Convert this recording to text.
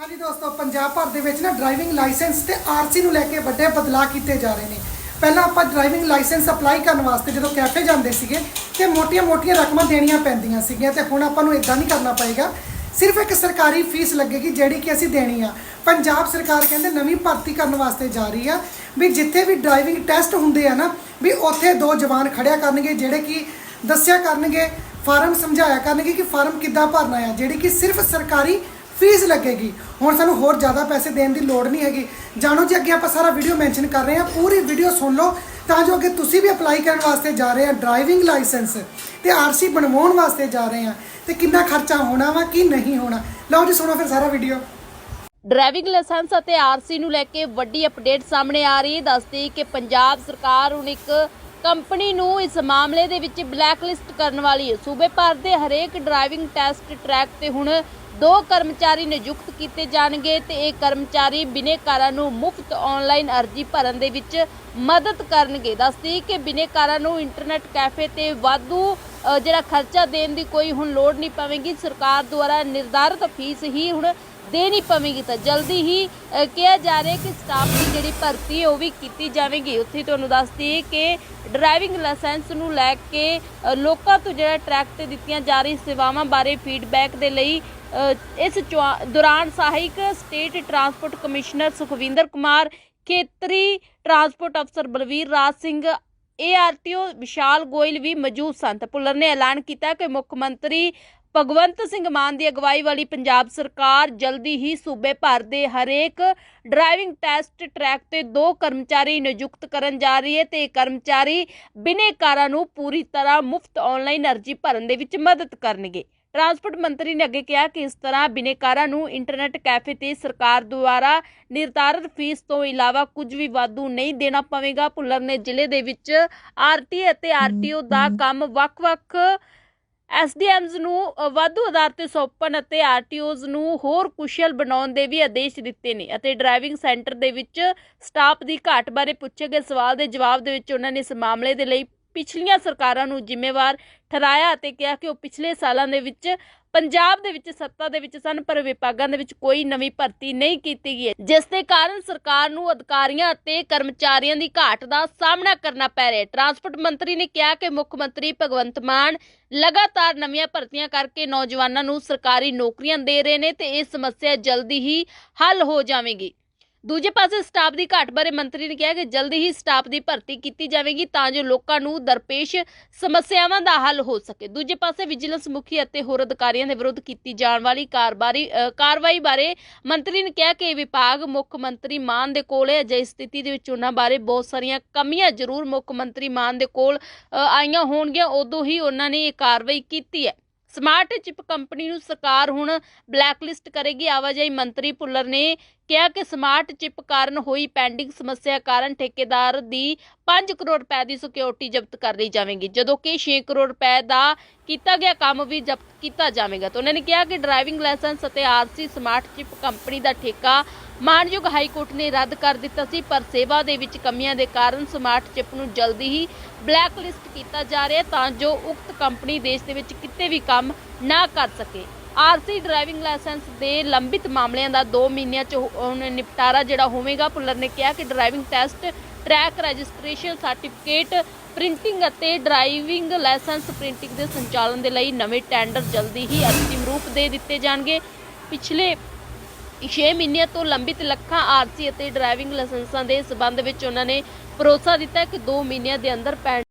ਹਾਂਜੀ ਦੋਸਤੋ, ਪੰਜਾਬ ਭਰ ਦੇ ਵਿੱਚ ਨਾ ਡਰਾਈਵਿੰਗ ਲਾਇਸੈਂਸ ਤੇ ਆਰਸੀ ਨੂੰ ਲੈ ਕੇ ਵੱਡੇ ਬਦਲਾਅ ਕੀਤੇ ਜਾ ਰਹੇ ਨੇ। ਪਹਿਲਾਂ ਆਪਾਂ ਡਰਾਈਵਿੰਗ ਲਾਇਸੈਂਸ ਅਪਲਾਈ ਕਰਨ ਵਾਸਤੇ ਜਦੋਂ ਕੈਫੇ ਜਾਂਦੇ ਸੀਗੇ, ਤੇ ਮੋਟੀਆਂ-ਮੋਟੀਆਂ ਰਕਮਾਂ ਦੇਣੀਆਂ ਪੈਂਦੀਆਂ ਸੀਗੀਆਂ ਤੇ ਹੁਣ ਆਪਾਂ ਨੂੰ ਇਦਾਂ ਨਹੀਂ ਕਰਨਾ ਪਏਗਾ। ਸਿਰਫ ਇੱਕ ਸਰਕਾਰੀ ਫੀਸ ਲੱਗੇਗੀ ਜਿਹੜੀ ਕਿ ਅਸੀਂ ਦੇਣੀ ਆ। ਪੰਜਾਬ ਸਰਕਾਰ ਕਹਿੰਦੇ ਨਵੀਂ ਭਰਤੀ ਕਰਨ ਵਾਸਤੇ ਜਾ ਰਹੀ ਆ ਵੀ ਜਿੱਥੇ ਵੀ ਡਰਾਈਵਿੰਗ ਟੈਸਟ ਹੁੰਦੇ ਆ ਨਾ, ਵੀ ਉੱਥੇ ਦੋ ਜਵਾਨ ਖੜਿਆ ਕਰਨਗੇ, ਜਿਹੜੇ ਕਿ ਦੱਸਿਆ ਕਰਨਗੇ, ਫਾਰਮ ਸਮਝਾਇਆ ਕਰਨਗੇ ਕਿ ਫਾਰਮ ਕਿੱਦਾਂ ਭਰਨਾ ਆ, ਜਿਹੜੀ ਕਿ ਸਿਰਫ ਸਰਕਾਰੀ ਫੀਸ ਲੱਗੇਗੀ। ਹੁਣ ਸਾਨੂੰ ਹੋਰ ਜ਼ਿਆਦਾ ਪੈਸੇ ਦੇਣ ਦੀ ਲੋੜ ਨਹੀਂ ਹੈਗੀ। ਜਾਣੋ ਜੀ, ਅੱਗੇ ਆਪਾਂ ਸਾਰਾ ਵੀਡੀਓ ਮੈਂਸ਼ਨ ਕਰ ਰਹੇ ਹਾਂ। ਪੂਰੀ ਵੀਡੀਓ ਸੁਣ ਲਓ। ਤਾਂ ਜੋ ਅੱਗੇ ਤੁਸੀਂ ਵੀ ਅਪਲਾਈ ਕਰਨ ਵਾਸਤੇ ਜਾ ਰਹੇ ਆ ਡਰਾਈਵਿੰਗ ਲਾਇਸੈਂਸ ਤੇ ਆਰਸੀ ਬਣਵਾਉਣ ਵਾਸਤੇ ਜਾ ਰਹੇ ਆ ਤੇ ਕਿੰਨਾ ਖਰਚਾ ਹੋਣਾ ਵਾ, ਕੀ ਨਹੀਂ ਹੋਣਾ। ਲਓ ਜੀ, ਸੁਣੋ ਫਿਰ ਸਾਰਾ ਵੀਡੀਓ ਡਰਾਈਵਿੰਗ ਲਾਇਸੈਂਸ ਅਤੇ ਆਰਸੀ ਨੂੰ ਲੈ ਕੇ ਵੱਡੀ ਅਪਡੇਟ ਸਾਹਮਣੇ ਆ ਰਹੀ ਹੈ। ਦੱਸਦੀ ਕਿ ਪੰਜਾਬ ਸਰਕਾਰ ਹੁਣ ਇੱਕ ਕੰਪਨੀ ਨੂੰ ਇਸ ਮਾਮਲੇ ਦੇ ਵਿੱਚ ਬਲੈਕਲਿਸਟ ਕਰਨ ਵਾਲੀ ਹੈ। ਸੂਬੇ ਭਰ ਦੇ ਹਰੇਕ ਡਰਾਈਵਿੰਗ ਟੈਸਟ ਟਰੈਕ ਤੇ ਹੁਣ ਦੋ ਕਰਮਚਾਰੀ ਨਿਯੁਕਤ ਕੀਤੇ ਜਾਣਗੇ ਤੇ ਇਹ ਕਰਮਚਾਰੀ ਬਿਨੇਕਾਰਾਂ ਨੂੰ ਮੁਫਤ ਆਨਲਾਈਨ ਅਰਜ਼ੀ ਭਰਨ ਦੇ ਵਿੱਚ ਮਦਦ ਕਰਨਗੇ। ਦੱਸਦੀ ਕਿ ਬਿਨੇਕਾਰਾਂ ਨੂੰ ਇੰਟਰਨੈਟ ਕੈਫੇ ਤੇ ਵਾਧੂ ਜਿਹੜਾ ਖਰਚਾ ਦੇਣ ਦੀ ਕੋਈ ਹੁਣ ਲੋੜ ਨਹੀਂ ਪਵੇਗੀ। ਸਰਕਾਰ ਦੁਆਰਾ ਨਿਰਧਾਰਿਤ ਫੀਸ ਹੀ ਹੁਣ ਦੇਣੀ ਪਵੇਗੀ ਤਾਂ ਜਲਦੀ ਹੀ ਕਿਹਾ ਜਾ ਰਿਹਾ ਕਿ ਸਟਾਫ ਦੀ ਜਿਹੜੀ ਭਰਤੀ ਉਹ ਵੀ ਕੀਤੀ ਜਾਵੇਗੀ। ਉੱਥੇ ਤੁਹਾਨੂੰ ਦੱਸਦੀ ਕਿ ਡਰਾਈਵਿੰਗ ਲਾਇਸੈਂਸ ਨੂੰ ਲੈ ਕੇ ਲੋਕਾਂ ਤੋਂ ਜਿਹੜਾ ਟਰੈਕ ਤੇ ਦਿੱਤੀਆਂ ਜਾ ਰਹੀ ਸੇਵਾਵਾਂ ਬਾਰੇ ਫੀਡਬੈਕ ਦੇ ਲਈ ਇਸ ਚੁਆ- ਦੌਰਾਨ ਸਹਾਇਕ state transport commissioner Sukhwinder Kumar, ਖੇਤਰੀ ਟਰਾਂਸਪੋਰਟ ਅਫਸਰ ਬਲਵੀਰ ਰਾਜ ਸਿੰਘ ਏਆਰਟੀਓ ਵਿਸ਼ਾਲ ਗੋਇਲ ਵੀ ਮੌਜੂਦ ਸਨ। ਤੇ ਭੁੱਲਰ ਨੇ ਐਲਾਨ ਕੀਤਾ ਕਿ ਮੁੱਖ ਮੰਤਰੀ ਭਗਵੰਤ ਸਿੰਘ ਮਾਨ ਦੀ ਅਗਵਾਈ ਵਾਲੀ ਪੰਜਾਬ ਸਰਕਾਰ ਜਲਦੀ ਹੀ ਸੂਬੇ ਭਰ ਦੇ ਹਰੇਕ ਡਰਾਈਵਿੰਗ ਟੈਸਟ ਟਰੈਕ ਤੇ ਦੋ ਕਰਮਚਾਰੀ ਨਿਯੁਕਤ ਕਰਨ ਜਾ ਰਹੀ ਹੈ ਤੇ ਇਹ ਕਰਮਚਾਰੀ ਬਿਨੇਕਾਰਾਂ ਨੂੰ ਪੂਰੀ ਤਰ੍ਹਾਂ ਮੁਫਤ ਆਨਲਾਈਨ ਅਰਜ਼ੀ ਭਰਨ ਦੇ ਵਿੱਚ ਮਦਦ ਕਰਨਗੇ। ਟਰਾਂਸਪੋਰਟ ਮੰਤਰੀ ਨੇ ਅੱਗੇ ਕਿਹਾ ਕਿ ਇਸ ਤਰ੍ਹਾਂ ਬਿਨੇਕਾਰਾਂ ਨੂੰ ਇੰਟਰਨੈਟ ਕੈਫੇ ਤੇ ਸਰਕਾਰ ਦੁਆਰਾ ਨਿਰਧਾਰਿਤ ਫੀਸ ਤੋਂ ਇਲਾਵਾ ਕੁਝ ਵੀ ਵਾਧੂ ਨਹੀਂ ਦੇਣਾ ਪਵੇਗਾ। ਭੁੱਲਰ ਨੇ ਜ਼ਿਲ੍ਹੇ ਦੇ ਵਿੱਚ ਆਰਟੀ ਅਤੇ ਆਰਟੀਓ ਦਾ ਕੰਮ ਵੱਖ-ਵੱਖ ਐਸਡੀਐਮਸ ਨੂੰ ਵਾਧੂ ਆਧਾਰ ਤੇ ਸੌਂਪਣ ਅਤੇ ਆਰਟੀਓਜ਼ ਨੂੰ ਹੋਰ ਕੁਸ਼ਲ ਬਣਾਉਣ ਦੇ ਵੀ ਆਦੇਸ਼ ਦਿੱਤੇ ਨੇ ਅਤੇ ਡਰਾਈਵਿੰਗ ਸੈਂਟਰ ਦੇ ਵਿੱਚ ਸਟਾਫ ਦੀ ਘਾਟ ਬਾਰੇ ਪੁੱਛੇ ਗਏ ਸਵਾਲ ਦੇ ਜਵਾਬ ਦੇ ਵਿੱਚ ਉਹਨਾਂ ਨੇ ਇਸ ਮਾਮਲੇ ਦੇ ਲਈ ਪਿਛਲੀਆਂ ਸਰਕਾਰਾਂ ਨੂੰ ਜ਼ਿੰਮੇਵਾਰ ਠਹਿਰਾਇਆ ਅਤੇ ਕਿਹਾ ਕਿ ਉਹ ਪਿਛਲੇ ਸਾਲਾਂ ਦੇ ਵਿੱਚ, ਪੰਜਾਬ ਦੇ ਵਿੱਚ ਸੱਤਾ ਦੇ ਵਿੱਚ ਸਨ, ਪਰ ਵਿਭਾਗਾਂ ਦੇ ਵਿੱਚ ਕੋਈ ਨਵੀਂ ਭਰਤੀ ਨਹੀਂ ਕੀਤੀ ਗਈ ਜਿਸ ਦੇ ਕਾਰਨ ਸਰਕਾਰ ਨੂੰ ਅਧਿਕਾਰੀਆਂ ਅਤੇ ਕਰਮਚਾਰੀਆਂ ਦੀ ਘਾਟ ਦਾ ਸਾਹਮਣਾ ਕਰਨਾ ਪੈ ਰਿਹਾ ਹੈ। ਟਰਾਂਸਪੋਰਟ ਮੰਤਰੀ ਨੇ ਕਿਹਾ ਕਿ ਮੁੱਖ ਮੰਤਰੀ ਭਗਵੰਤ ਮਾਨ ਲਗਾਤਾਰ ਨਵੀਆਂ ਭਰਤੀਆਂ ਕਰਕੇ ਨੌਜਵਾਨਾਂ ਨੂੰ ਸਰਕਾਰੀ ਨੌਕਰੀਆਂ ਦੇ ਰਹੇ ਨੇ ਤੇ ਇਹ ਸਮੱਸਿਆ ਜਲਦੀ ਹੀ ਹੱਲ ਹੋ ਜਾਵੇਗੀ। ਦੂਜੇ ਪਾਸੇ ਸਟਾਫ ਦੀ ਘਾਟ ਬਾਰੇ ਮੰਤਰੀ ਨੇ ਕਿਹਾ ਕਿ ਜਲਦੀ ਹੀ ਸਟਾਫ ਦੀ ਭਰਤੀ ਕੀਤੀ ਜਾਵੇਗੀ ਤਾਂ ਜੋ ਲੋਕਾਂ ਨੂੰ ਦਰਪੇਸ਼ ਸਮੱਸਿਆਵਾਂ ਦਾ ਹੱਲ ਹੋ ਸਕੇ। ਦੂਜੇ ਪਾਸੇ ਵਿਜੀਲੈਂਸ ਮੁਖੀ ਅਤੇ ਹੋਰ ਅਧਿਕਾਰੀਆਂ ਦੇ ਵਿਰੁੱਧ ਕੀਤੀ ਜਾਣ ਵਾਲੀ ਕਾਰਬਾਰੀ ਕਾਰਵਾਈ ਬਾਰੇ ਮੰਤਰੀ ਨੇ ਕਿਹਾ ਕਿ ਵਿਭਾਗ ਮੁੱਖ ਮੰਤਰੀ ਮਾਨ ਦੇ ਕੋਲ ਹੈ। ਅਜਿਹੀ ਸਥਿਤੀ ਦੇ ਵਿੱਚ ਉਹਨਾਂ ਬਾਰੇ ਬਹੁਤ ਸਾਰੀਆਂ ਕਮੀਆਂ ਜ਼ਰੂਰ ਮੁੱਖ ਮੰਤਰੀ ਮਾਨ ਦੇ ਕੋਲ ਆਈਆਂ ਹੋਣਗੀਆਂ। ਉਦੋਂ ਹੀ ਉਹਨਾਂ ਨੇ ਇਹ ਕਾਰਵਾਈ ਕੀਤੀ ਹੈ। ਸਮਾਰਟ ਚਿਪ ਕੰਪਨੀ ਨੂੰ ਸਰਕਾਰ ਹੁਣ ਬਲੈਕਲਿਸਟ ਕਰੇਗੀ। ਆਵਾਜਾਈ ਮੰਤਰੀ ਭੁੱਲਰ ਨੇ ਕਿਹਾ ਕਿ ਸਮਾਰਟ ਚਿਪ ਕਾਰਨ ਹੋਈ ਪੈਂਡਿੰਗ ਸਮੱਸਿਆ ਕਾਰਨ ਠੇਕੇਦਾਰ ਦੀ 5 ਕਰੋੜ ਰੁਪਏ ਦੀ ਸਿਕਿਉਰਿਟੀ ਜ਼ਬਤ ਕਰ ਲਈ ਜਾਵੇਗੀ। ਜਦੋਂ ਕਿ 6 ਕਰੋੜ ਰੁਪਏ ਦਾ ਕੀਤਾ ਗਿਆ ਕੰਮ ਵੀ ਜ਼ਬਤ ਕੀਤਾ ਜਾਵੇਗਾ। ਤਾਂ ਉਹਨਾਂ ਨੇ ਕਿਹਾ ਕਿ ਡਰਾਈਵਿੰਗ ਲਾਇਸੈਂਸ ਅਤੇ ਆਰਸੀ ਸਮਾਰਟ ਚਿਪ ਕੰਪਨੀ ਦਾ ਠੇਕਾ ਮਾਨਯੋਗ ਹਾਈ ਕੋਰਟ ਨੇ ਰੱਦ ਕਰ ਦਿੱਤਾ ਸੀ, ਪਰ ਸੇਵਾ ਦੇ ਵਿੱਚ ਕਮੀਆਂ ਦੇ ਕਾਰਨ ਸਮਾਰਟ ਚਿਪ ਨੂੰ ਜਲਦੀ ਹੀ ਬਲੈਕ ਲਿਸਟ ਕੀਤਾ ਜਾ ਰਿਹਾ ਤਾਂ ਜੋ ਉਕਤ ਕੰਪਨੀ ਦੇਸ਼ ਦੇ ਵਿੱਚ ਕਿਤੇ ਵੀ ਕੰਮ ਨਾ ਕਰ ਸਕੇ। ਆਰਸੀ ਡਰਾਈਵਿੰਗ ਲਾਇਸੈਂਸ ਦੇ ਲੰਬਿਤ ਮਾਮਲਿਆਂ ਦਾ 2 ਮਹੀਨਿਆਂ ਚ ਨਿਪਟਾਰਾ ਜਿਹੜਾ ਹੋਵੇਗਾ। ਭੁੱਲਰ ਨੇ ਕਿਹਾ ਕਿ driving test, track registration certificate, printing ਅਤੇ ਡਰਾਈਵਿੰਗ ਲਾਇਸੈਂਸ ਪ੍ਰਿੰਟਿੰਗ ਦੇ ਸੰਚਾਲਨ ਦੇ ਲਈ ਨਵੇਂ ਟੈਂਡਰ ਜਲਦੀ ਹੀ ਅੰਤਿਮ ਰੂਪ ਦੇ ਦਿੱਤੇ ਜਾਣਗੇ। ਪਿਛਲੇ 6 ਮਹੀਨਿਆਂ ਤੋਂ ਲੰਬਿਤ ਲੱਖਾਂ ਆਰਸੀ ਅਤੇ ਡਰਾਈਵਿੰਗ ਲਾਇਸੈਂਸਾਂ ਦੇ ਸਬੰਧ ਵਿੱਚ ਉਹਨਾਂ ਨੇ ਭਰੋਸਾ ਦਿੱਤਾ ਕਿ 2 ਮਹੀਨਿਆਂ ਦੇ ਅੰਦਰ ਪੈਣ